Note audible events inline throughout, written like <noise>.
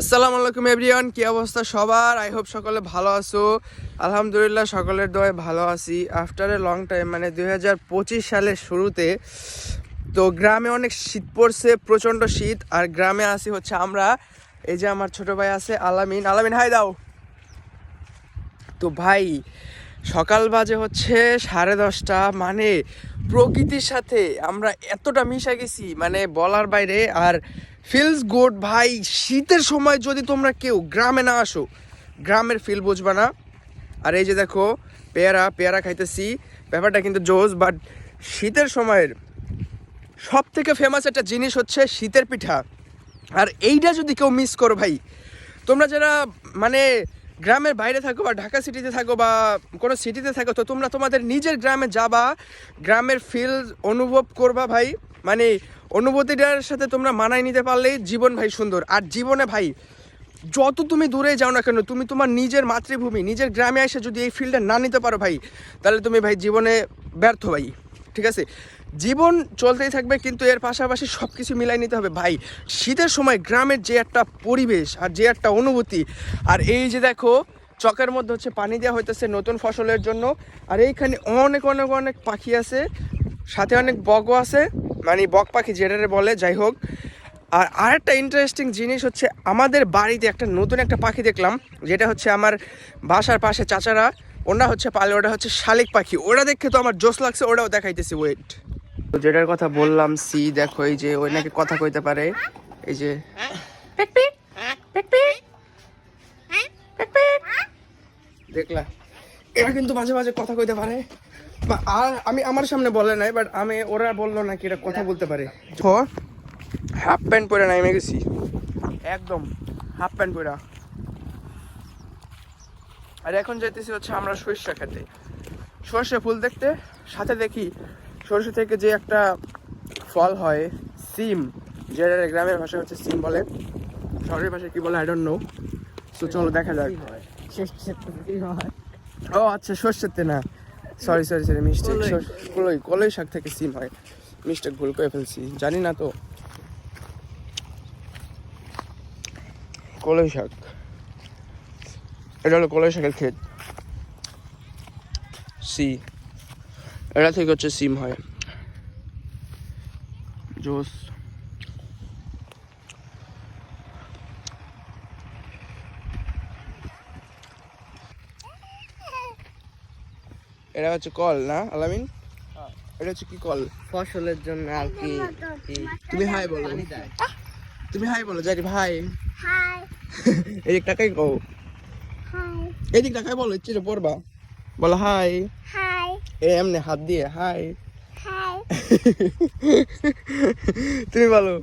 আসসালামু আলাইকুম এভরিওয়ান কি অবস্থা সবার? আই হোপ সকলে ভালো আছো। আলহামদুলিল্লাহ, সকলের দোয়ায় ভালো আছি। আফটার এ লং টাইম মানে দু হাজার পঁচিশ সালের শুরুতে, তো গ্রামে অনেক শীত পড়ছে, প্রচণ্ড শীত। আর গ্রামে আসি হচ্ছে আমরা। এই যে আমার ছোট ভাই আছে, আলামিন। আলামিন হাই দাও। তো ভাই, সকাল বাজে হচ্ছে সাড়ে দশটা। মানে প্রকৃতির সাথে আমরা এতটা মিশে গেছি মানে বলার বাইরে। আর ফিলস গুড ভাই, শীতের সময় যদি তোমরা কেউ গ্রামে না আসো, গ্রামের ফিল বুঝবা না। আর এই যে দেখো, পেয়ারা পেয়ারা খাইতেছি। ব্যাপারটা কিন্তু জোস বাট শীতের সময়ের সব থেকে ফেমাস একটা জিনিস হচ্ছে শীতের পিঠা। আর এইটা যদি কেউ মিস করো ভাই, তোমরা যারা মানে গ্রামের বাইরে থাকো বা ঢাকা সিটিতে থাকো বা কোনো সিটিতে থাকো, তো তোমরা তোমাদের নিজের গ্রামে যাবা, গ্রামের ফিল অনুভব করবা ভাই। মানে অনুভূতিটার সাথে তোমরা মানায় নিতে পারলেই জীবন ভাই সুন্দর। আর জীবনে ভাই, যত তুমি দূরে যাও না কেন, তুমি তোমার নিজের মাতৃভূমি, নিজের গ্রামে এসে যদি এই ফিল্ডটা না নিতে পারো ভাই, তাহলে তুমি ভাই জীবনে ব্যর্থ ভাই। ঠিক আছে? জীবন চলতেই থাকবে কিন্তু এর পাশাপাশি সব কিছু মিলাই নিতে হবে। ভাই, শীতের সময় গ্রামের যে একটা পরিবেশ আর যে একটা অনুভূতি, আর এই যে দেখো, চকের মধ্যে হচ্ছে পানি দেওয়া হইতেছে নতুন ফসলের জন্য, আর এইখানে অনেক অনেক অনেক পাখি আছে, সাথে অনেক বগও আছে মানে বক পাখি যেটারে বলে, যাই হোক। আর আরেকটা ইন্টারেস্টিং জিনিস হচ্ছে আমাদের বাড়িতে একটা নতুন একটা পাখি দেখলাম, যেটা হচ্ছে আমার বাসার পাশে চাচারা। ওরা হচ্ছে পালে ওটা হচ্ছে শালিক পাখি। ওরা দেখে তো আমার জোশ লাগছে ওটাও দেখাইতেছি ওয়েট তো যেটার কথা বললাম সি দেখো এই যে ওই নাকি কথা কইতে পারে এই যে। দেখলা? এরা কিন্তু মাঝে মাঝে কথা কইতে পারে। বা আর আমি আমার সামনে বলে নাই বাট আমি ওরা বলল নাকি এটা কথা বলতে পারে। হাফ প্যান্ট পরে নামে গেছি। একদম হাফ প্যান্ট পরা আর এখন যেতেছি হচ্ছে আমরা সরিষা খেতে। সর্ষে ফুল দেখতে সাথে দেখি সর্ষে থেকে যে একটা ফল হয় সিম। যেটা গ্রামের ভাষায় হচ্ছে সিম বলে। শহরের ভাষায় কি বলে আই ডোন্ট নো তো চলো দেখা যাক। ও আচ্ছা সর্ষেতে না। সরি সরি সরি মিস্টেক কলই। কলই শাক থেকে সিম হয়। মিস্টেক ভুল করে ফেলছি। জানি না তো। কলই শাক। এটা হলো কলই শাকের ক্ষেত। সি। এটা থেকে হচ্ছে সিম হয়। জোস। এটা হচ্ছে কল না আলামিন? এটা হচ্ছে কি কল? ফসলের জন্য আর কি তুমি হাই বলো। তুমি হাই বলো যাই ভাই। হাই। <laughs> এদিক টাকাই কও। এদিক টাকাই বলো ইচ্ছে পড়বা। বলো হাই হাই এ এমনি হাত দিয়ে হাই হাই তুমি বলো।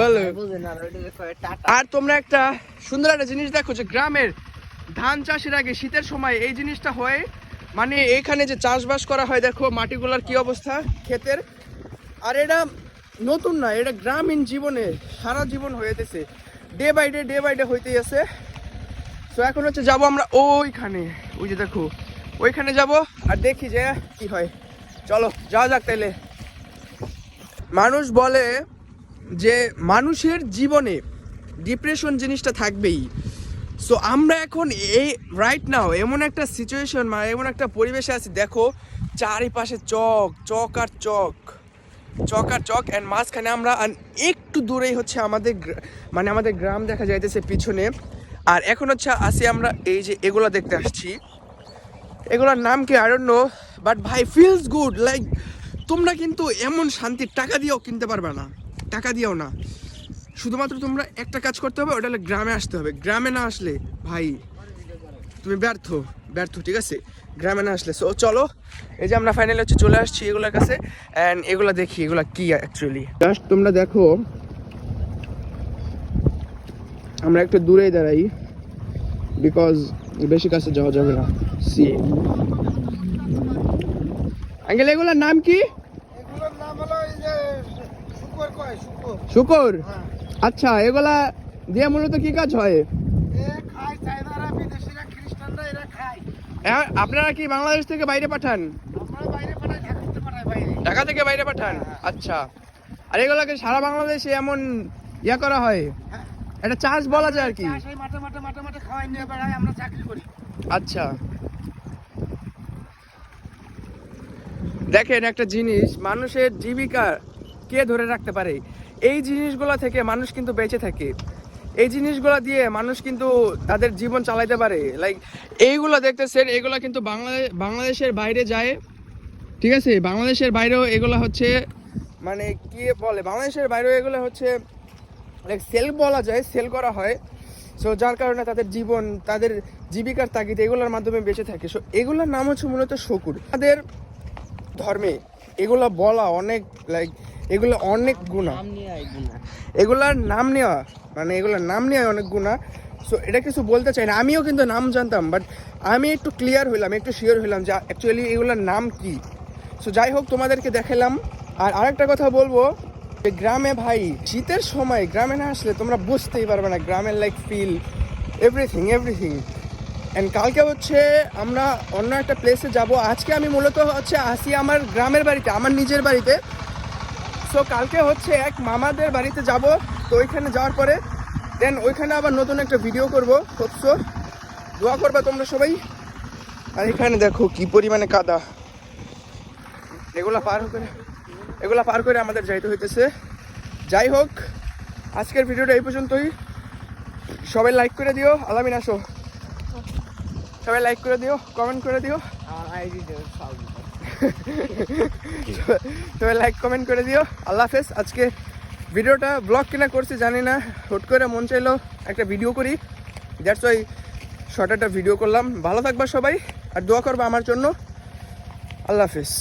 বলো। বুঝে না ওইটা যে কয় টাটা। আর তোমরা একটা সুন্দর একটা জিনিস দেখো যে গ্রামের ধান চাষের আগে শীতের সময় এই জিনিসটা হয়। মানে এখানে যে চাষবাস করা হয় দেখো মাটিগুলোর কি অবস্থা ক্ষেতের। আর এটা নতুন না এটা গ্রামীণ জীবনে সারা জীবন হয়েতেছে day by day day by day হইতেই আছে। তো এখন হচ্ছে যাব আমরা ওইখানে। ওই যে দেখো, ওইখানে যাব আর দেখি যে কি হয়। চলো, যাওয়া যাক তাইলে। মানুষ বলে যে মানুষের জীবনে ডিপ্রেশন জিনিসটা থাকবেই। সো আমরা এখন এই রাইট নাও এমন একটা সিচুয়েশন মানে এমন একটা পরিবেশে আছি, দেখো, চারিপাশে চক চক আর চক। চক আর চক অ্যান্ড মাঝখানে আমরা একটু দূরেই হচ্ছে আমাদের মানে আমাদের গ্রাম দেখা যাইতেছে পিছনে। আর এখন হচ্ছে আসি আমরা এই যে এগুলো দেখতে আসছি। এগুলোর নাম কি ডোন্ট নো বাট ভাই ফিলস গুড লাইক তোমরা কিন্তু এমন শান্তির টাকা দিয়েও কিনতে পারবে না, টাকা দিয়েও না। শুধুমাত্র তোমরা একটা কাজ করতে হবে, ওটা হলো গ্রামে আসতে হবে। গ্রামে না আসলে ভাই তুমি ব্যর্থ ব্যর্থ, ঠিক আছে? গ্রামে না আসলে। সো চলো, এই যে আমরা ফাইনালি হচ্ছে চলে আসছি এগুলোর কাছে অ্যান্ড এগুলো দেখি, এগুলো কি অ্যাকচুয়ালি জাস্ট তোমরা দেখো আমরা একটু দূরেই দাঁড়াই বিকজ বেশি কাছে যাওয়া যাবে না। সি আঙ্কেল এগুলোর নাম কি? শুকর শুকর। আচ্ছা এগুলা দিয়ে মূলত কি কাজ হয়? আপনারা কি বাংলাদেশ থেকে বাইরে পাঠান? ঢাকা থেকে বাইরে পাঠান? আচ্ছা। আর এগুলাকে সারা বাংলাদেশে এমন ইয়া করা হয়। এটা চাষ বলা যায় আর কি। সেই মাঠে মাঠে মাঠে মাঠে খাওয়াই নিয়ে বেড়াই আমরা চাকরি করি। আচ্ছা। দেখেন একটা জিনিস মানুষের জীবিকা কে ধরে রাখতে পারে? এই জিনিসগুলো থেকে মানুষ কিন্তু বেঁচে থাকে। এই জিনিসগুলো দিয়ে মানুষ কিন্তু তাদের জীবন চালাইতে পারে। লাইক এইগুলো দেখতেছেন এগুলো কিন্তু বাংলাদেশ বাংলাদেশের বাইরে যায়। ঠিক আছে? বাংলাদেশের বাইরেও এগুলো হচ্ছে মানে কি বলে? বাংলাদেশের বাইরেও এগুলো হচ্ছে লাইক সেল বলা যায় সেল করা হয়। সো যার কারণে তাদের জীবন তাদের জীবিকার তাগিদ এগুলোর মাধ্যমে বেঁচে থাকে। সো এগুলোর নাম হচ্ছে মূলত শকুর তাদের ধর্মে এগুলো বলা অনেক লাইক এগুলো অনেক গুণা। এগুলার নাম নেওয়া মানে এগুলোর নাম নেওয়া অনেক গুণা। সো এটা কিছু বলতে চাই না। আমিও কিন্তু নাম জানতাম বাট আমি একটু ক্লিয়ার হইলাম একটু শিওর হইলাম যে অ্যাকচুয়ালি এগুলোর নাম কি। সো যাই হোক তোমাদেরকে দেখালাম। আর আরেকটা কথা বলব গ্রামে ভাই, শীতের সময় গ্রামে না আসলে তোমরা বুঝতেই পারবে না, গ্রামের like feel everything everything and কালকে হচ্ছে আমরা অন্য একটা প্লেসে যাব। আজকে আমি মূলত হচ্ছে আসি আমার গ্রামের বাড়িতে, আমার নিজের বাড়িতে। সো কালকে হচ্ছে এক মামাদের বাড়িতে যাব, তো ওইখানে যাওয়ার পরে দেন ওইখানে আবার নতুন একটা ভিডিও করব হোপসো দোয়া করবা তোমরা সবাই। আর এখানে দেখো কি পরিমাণে কাদা। এগুলা পার করে এগুলা পার করে আমাদের যাইতে হইতেছে। যাই হোক আজকের ভিডিওটা এই পর্যন্তই। সবাই লাইক করে দিও। আলামিন আসো। সবাই লাইক করে দিও কমেন্ট করে দিও। তবে লাইক কমেন্ট করে দিও। আল্লাহ হাফেজ। আজকে ভিডিওটা ব্লগ কিনা করছি জানি না। হুট করে মন চাইলো একটা ভিডিও করি। দ্যাটস ওয়াই শর্ট একটা ভিডিও করলাম। ভালো থাকবা সবাই আর দোয়া করবা আমার জন্য। আল্লাহ হাফেজ।